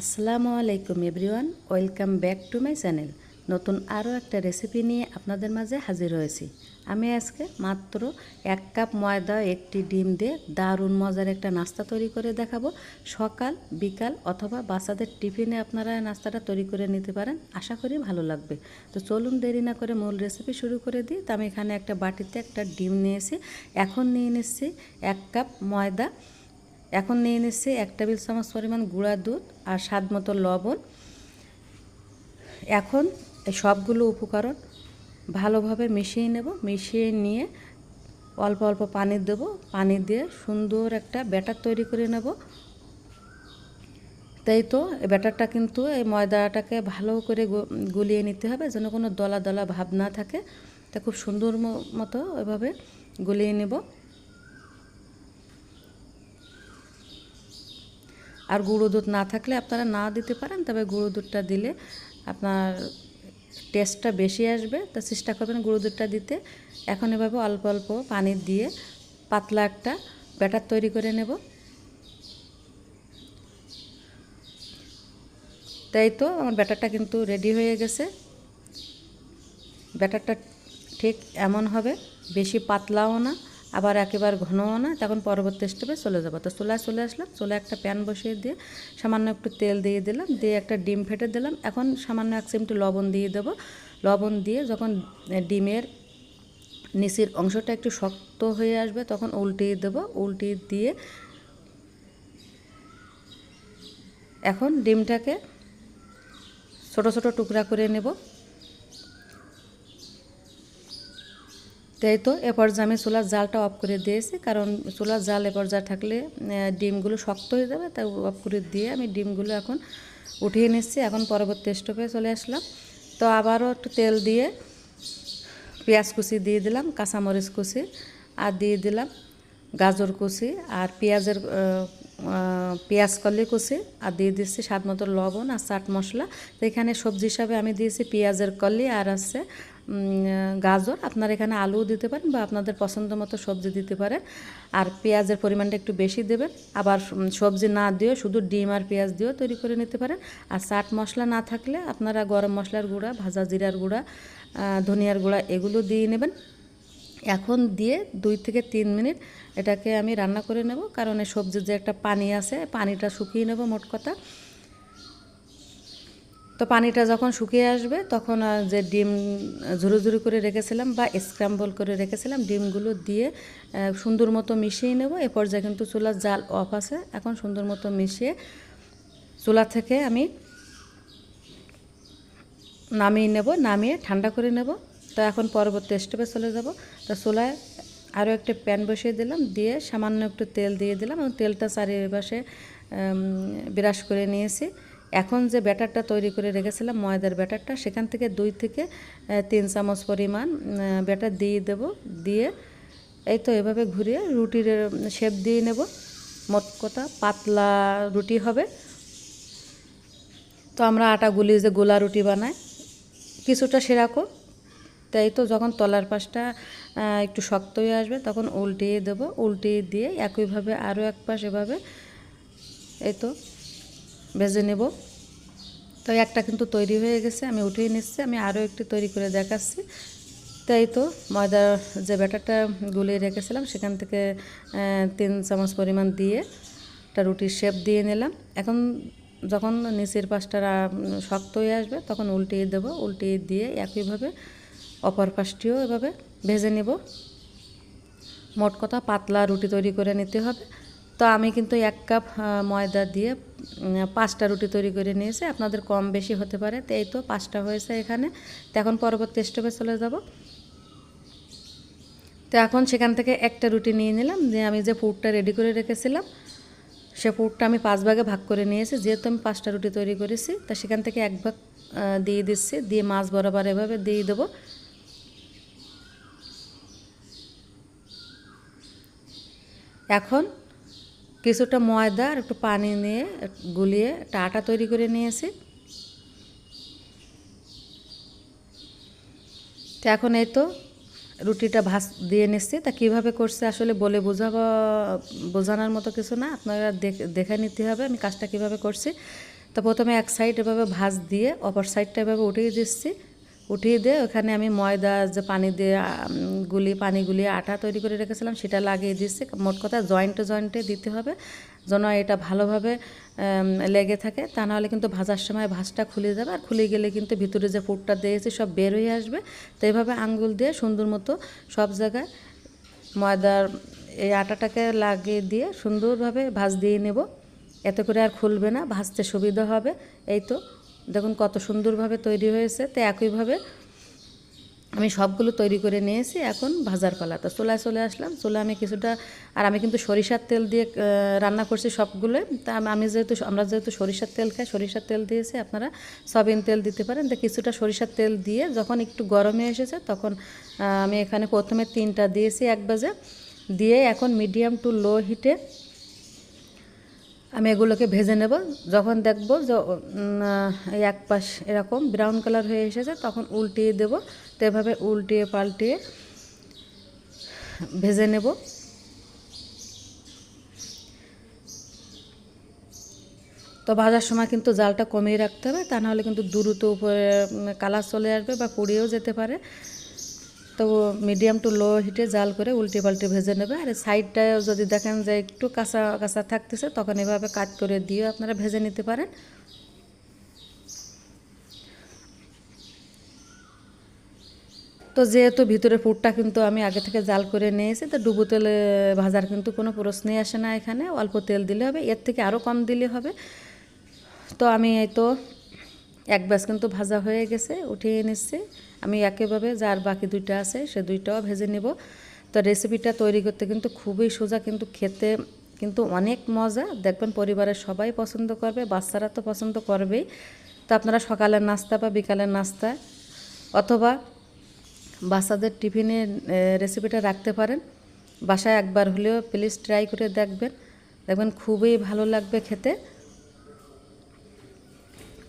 আসসালামু আলাইকুম everyone, welcome back to my channel. নতুন আরও একটা রেসিপি নিয়ে আপনাদের মাঝে হাজির হয়েছি। আমি আজকে মাত্র এক কাপ ময়দা, একটি ডিম দিয়ে দারুণ মজার একটা নাস্তা তৈরি করে দেখাবো। সকাল, বিকাল অথবা বাচ্চাদের টিফিনে আপনারা নাস্তাটা তৈরি করে নিতে পারেন, আশা করি ভালো লাগবে। তো চলুন দেরি না করে মূল রেসিপি শুরু করে দিই। তো আমি এখানে একটা বাটিতে একটা ডিম নিয়েছি। এখন নিয়ে নিচ্ছি এক কাপ ময়দা এখন নিয়ে নিচ্ছি এক টেবিল চামচ পরিমাণ গুঁড়া দুধ আর স্বাদ মতো লবণ। এখন এই সবগুলো উপকরণ ভালোভাবে মিশিয়ে নেব। মিশিয়ে নিয়ে অল্প অল্প পানি দেব। পানি দিয়ে সুন্দর একটা ব্যাটার তৈরি করে নেব। তাই তো, এই ব্যাটারটা কিন্তু এই ময়দাটাকে ভালো করে গুলিয়ে নিতে হবে যেন কোনো দলা দলা ভাব না থাকে। তা খুব সুন্দর মতো এভাবে গুলিয়ে নেব। আর গুঁড়ো দুধ না থাকলে আপনারা না দিতে পারেন, তবে গুঁড়ো দুধটা দিলে আপনার টেস্টটা বেশি আসবে। তা চেষ্টা করবেন গুঁড়ো দুধটা দিতে। এখন এভাবে অল্প অল্প পানি দিয়ে পাতলা একটা ব্যাটার তৈরি করে নেব। তাই তো আমার ব্যাটারটা কিন্তু রেডি হয়ে গেছে। ব্যাটারটা ঠিক এমন হবে, বেশি পাতলাও না। আবার একেবারে ঘনও না, তখন পরবর্তী স্টেপে চলে যাব। তো চুলায় চলে আসলাম, চুলায় একটা প্যান বসিয়ে দিয়ে সামান্য একটু তেল দিয়ে দিলাম, দিয়ে একটা ডিম ফেটে দিলাম। এখন সামান্য এক চিমটি লবণ দিয়ে দেব। লবণ দিয়ে যখন ডিমের নিচের অংশটা একটু শক্ত হয়ে আসবে, তখন উল্টিয়ে দেব। উল্টিয়ে দিয়ে এখন ডিমটাকে ছোট ছোট টুকরা করে নেব। তাই তো এ পর্যায়ে আমি চুলার জালটা অফ করে দিয়েছি, কারণ চুলার জাল এ পর্যায়ে থাকলে ডিমগুলো শক্ত হয়ে যাবে, তাই অফ করে দিয়ে আমি ডিমগুলো এখন উঠিয়ে নিচ্ছি। এখন পরবর্তী স্টোভে চলে আসলাম। তো আবারও একটু তেল দিয়ে পেঁয়াজ কুচি দিয়ে দিলাম, কাঁচামরিচ কুচি, আর দিয়ে দিলাম গাজর কুচি, আর পেঁয়াজের পেঁয়াজ কলি কুচি, আর দিয়ে দিচ্ছি স্বাদ মতো লবণ আর চাট মশলা। তো এখানে সবজি হিসাবে আমি দিয়েছি পেঁয়াজের কলি, আর আছে গাজর। আপনারা এখানে আলুও দিতে পারেন বা আপনাদের পছন্দ মতো সবজি দিতে পারেন। আর পেঁয়াজের পরিমাণটা একটু বেশি দেবেন। আবার সবজি না দিয়েও শুধু ডিম আর পেঁয়াজ দিয়েও তৈরি করে নিতে পারেন। আর চাট মশলা না থাকলে আপনারা গরম মশলার গুঁড়া, ভাজা জিরার গুঁড়া ধনিয়ার গুঁড়া এগুলো দিয়ে নেবেন। এখন দিয়ে দুই থেকে তিন মিনিট এটাকে আমি রান্না করে নেব। কারণ এই সবজির যে একটা পানি আছে, পানিটা শুকিয়ে নেব মোট কথা। তো পানিটা যখন শুকিয়ে আসবে, তখন যে ডিম ঝুরু ঝুরু করে রেখেছিলাম বা স্ক্রাম্বল করে রেখেছিলাম, ডিমগুলো দিয়ে সুন্দর মতো মিশিয়ে নেব। এ পর্যায়ে কিন্তু চুলার জাল অফ আছে। এখন সুন্দর মতো মিশিয়ে চুলা থেকে আমি নামিয়ে নেব, নামিয়ে ঠান্ডা করে নেব। তো এখন পরবর্তী স্টেপে চলে যাব। তো চুলায় আরও একটা প্যান বসিয়ে দিলাম, দিয়ে সামান্য একটু তেল দিয়ে দিলাম। এবং তেলটা চারিপাশে বিরাস করে নিয়েছি। এখন যে ব্যাটারটা তৈরি করে রেখেছিলাম, ময়দার ব্যাটারটা, সেখান থেকে দুই থেকে তিন চামচ পরিমাণ ব্যাটার দিয়ে দেব, দিয়ে এই তো এভাবে ঘুরিয়ে রুটির শেপ দিয়ে নেব। মোট কথা পাতলা রুটি হবে। তো আমরা আটা গুলি যে গোলা রুটি বানাই, কিছুটা সেরকম তাই তো যখন তলার পাশটা একটু শক্ত হয়ে আসবে, তখন উল্টিয়ে দেবো। উল্টিয়ে দিয়ে একইভাবে আরও এক পাশ এভাবে, এই তো ভেজে নেব। তো একটা কিন্তু তৈরি হয়ে গেছে, আমি উঠিয়ে নিচ্ছি, আমি আরও একটি তৈরি করে দেখাচ্ছি। তাই তো ময়দার যে ব্যাটারটা গুলিয়ে রেখেছিলাম, সেখান থেকে তিন চামচ পরিমাণ দিয়ে একটা রুটির শেপ দিয়ে নিলাম। এখন যখন নিচের পাশটা শক্ত হয়ে আসবে, তখন উল্টিয়ে দেবো। উল্টিয়ে দিয়ে একইভাবে অপর পাশটিও এভাবে ভেজে নেব। মোট কথা পাতলা রুটি তৈরি করে নিতে হবে। তো আমি কিন্তু এক কাপ ময়দা দিয়ে পাঁচটা রুটি তৈরি করে নিয়েছি। আপনাদের কম বেশি হতে পারে। তো এই তো পাঁচটা হয়েছে এখানে। তো এখন পরবর্তী স্টেপে চলে যাব। তো এখন সেখান থেকে একটা রুটি নিয়ে নিলাম। দিয়ে আমি যে পুরটা রেডি করে রেখেছিলাম, সে পুরটা আমি পাঁচ ভাগে ভাগ করে নিয়েছি। যেহেতু আমি পাঁচটা রুটি তৈরি করেছি, তা সেখান থেকে এক ভাগ দিয়ে দিচ্ছি। দিয়ে মাছ বরাবর এভাবে দিয়ে দেবো। এখন কিছুটা ময়দা, আর একটু পানি নিয়ে, গুলিয়ে একটা আটা তৈরি করে নিয়েছি। তো এখন এই তো রুটিটা ভাস দিয়ে নিচ্ছি। তা কীভাবে করছে আসলে বলে বোঝাবো, বোঝানোর মতো কিছু না। আপনারা দেখে নিতে হবে আমি কাজটা কীভাবে করছি। তো প্রথমে এক সাইড এভাবে ভাজ দিয়ে, অপর সাইডটা এভাবে উঠিয়ে দিচ্ছি। উঠিয়ে দিয়ে ওখানে আমি ময়দা, যে পানি দিয়ে গুলি, পানি গুলিয়ে আটা তৈরি করে রেখেছিলাম, সেটা লাগিয়ে দিচ্ছি মোট কথা জয়েন্টে জয়েন্টে দিতে হবে, যেন এটা ভালোভাবে লেগে থাকে। তা নাহলে কিন্তু ভাজার সময় ভাজটা খুলে যাবে, আর খুলে গেলে কিন্তু ভিতরে যে ফুটটা দিয়েছি সব বের হয়ে আসবে। তো এইভাবে আঙ্গুল দিয়ে সুন্দর মতো সব জায়গায় ময়দার এই আটাটাকে লাগিয়ে দিয়ে সুন্দরভাবে ভাজ দিয়ে নেব। এত করে আর খুলবে না, ভাজতে সুবিধা হবে। এই তো। দেখুন কত সুন্দরভাবে তৈরি হয়েছে, তো একইভাবে আমি সবগুলো তৈরি করে নিয়েছি এখন ভাজার পালা তো চুলায় চলে আসলাম চুলা আমি কিছুটা, আর আমি কিন্তু সরিষার তেল দিয়ে রান্না করছি সবগুলো। তা আমি যেহেতু, আমরা যেহেতু সরিষার তেল খাই, সরিষার তেল দিয়েছি, আপনারা সয়াবিন তেল দিতে পারেন। তো কিছুটা সরিষার তেল দিয়ে যখন একটু গরমে এসেছে তখন আমি এখানে প্রথমে তিনটা দিয়েছি এক বাজে দিয়ে এখন মিডিয়াম টু লো হিটে আমি এগুলোকে ভেজে নেব। যখন দেখব যে এক পাশ এরকম ব্রাউন কালার হয়ে এসেছে, তখন উল্টিয়ে দেব। তো এভাবে উল্টিয়ে পাল্টিয়ে ভেজে নেব। তো ভাজার সময় কিন্তু জালটা কমিয়ে রাখতে হবে, তা নাহলে কিন্তু দ্রুত উপরে কালার চলে আসবে বা পুড়িয়েও যেতে পারে। তো মিডিয়াম টু লো হিটে জাল করে উল্টে পাল্টে ভেজে নেবে। আর সাইডটায় যদি দেখেন যে একটু কাঁচা কাঁচা থাকতেছে, তখন এভাবে কাট করে দিয়ে আপনারা ভেজে নিতে পারেন। তো যেহেতু ভিতরে পুরটা কিন্তু আমি আগে থেকে জাল করে নিয়েছি, তো ডুবো তেলে ভাজার কিন্তু কোনো প্রশ্নই আসে না এখানে। অল্প তেল দিলে হবে, এর থেকে আরও কম দিলে হবে। তো আমি এই তো এক ব্যাস কিন্তু ভাজা হয়ে গেছে, উঠিয়ে নিচ্ছি। আমি একেভাবে যার বাকি দুইটা আছে, সে দুইটাও ভেজে নেব। তো রেসিপিটা তৈরি করতে কিন্তু খুবই সোজা, কিন্তু খেতে কিন্তু অনেক মজা। দেখবেন পরিবারের সবাই পছন্দ করবে, বাচ্চারা তো পছন্দ করবেই। তো আপনারা সকালের নাস্তা বা বিকালের নাস্তা অথবা বাচ্চাদের টিফিনে রেসিপিটা রাখতে পারেন। বাসায় একবার হলেও প্লিজ ট্রাই করে দেখবেন। দেখবেন খুবই ভালো লাগবে খেতে।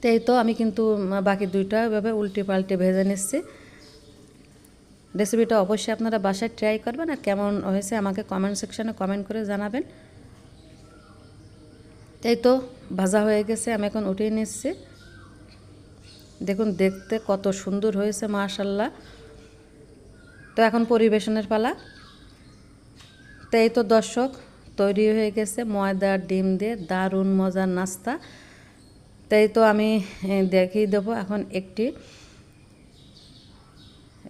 তো এই তো আমি কিন্তু বাকি দুইটা এভাবে উল্টে পাল্টে ভেজে নিচ্ছি। রেসিপিটা অবশ্যই আপনারা বাসায় ট্রাই করবেন আর কেমন হয়েছে আমাকে কমেন্ট সেকশানে কমেন্ট করে জানাবেন। তাই তো ভাজা হয়ে গেছে, আমি এখন উঠিয়ে নিচ্ছি। দেখুন, দেখতে কত সুন্দর হয়েছে মাশাল্লাহ তো এখন পরিবেশনের পালা। তাই তো দর্শক, তৈরি হয়ে গেছে ময়দা, ডিম দিয়ে দারুণ মজার নাস্তা। তাই তো আমি দেখিয়ে দেবো। এখন একটি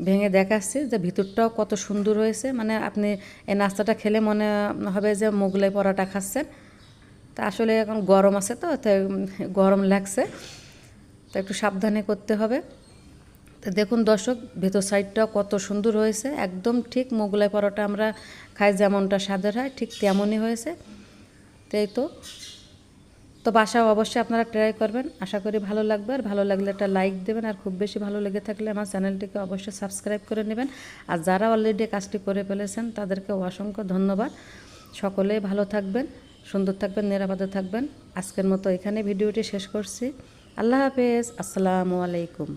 ভেঙে দেখাচ্ছি যে ভিতরটাও কত সুন্দর হয়েছে। মানে আপনি এই নাস্তাটা খেলে মনে হবে যে মোগলাই পরোটা খাচ্ছেন। তা আসলে এখন গরম আছে তো, তাই গরম লাগছে। তো একটু সাবধানে করতে হবে। তো দেখুন দর্শক, ভেতর সাইডটাও কত সুন্দর হয়েছে। একদম ঠিক মোগলাই পরোটা আমরা খাই যেমনটা স্বাদের হয়, ঠিক তেমনই হয়েছে। তাই তো? তো বাসাও অবশ্যই আপনারা ট্রাই করবেন। আশা করি ভালো লাগবে। আর ভালো লাগলে একটা লাইক দেবেন। আর খুব বেশি ভালো লেগে থাকলে আমার চ্যানেলটিকে অবশ্যই সাবস্ক্রাইব করে নেবেন। আর যারা অলরেডি কাজটি করে ফেলেছেন, তাদেরকে অসংখ্য ধন্যবাদ। সকলেই ভালো থাকবেন, সুন্দর থাকবেন, নিরাপদে থাকবেন। আজকের মতো এখানে ভিডিওটি শেষ করছি। আল্লাহ হাফেজ। আসসালামু আলাইকুম।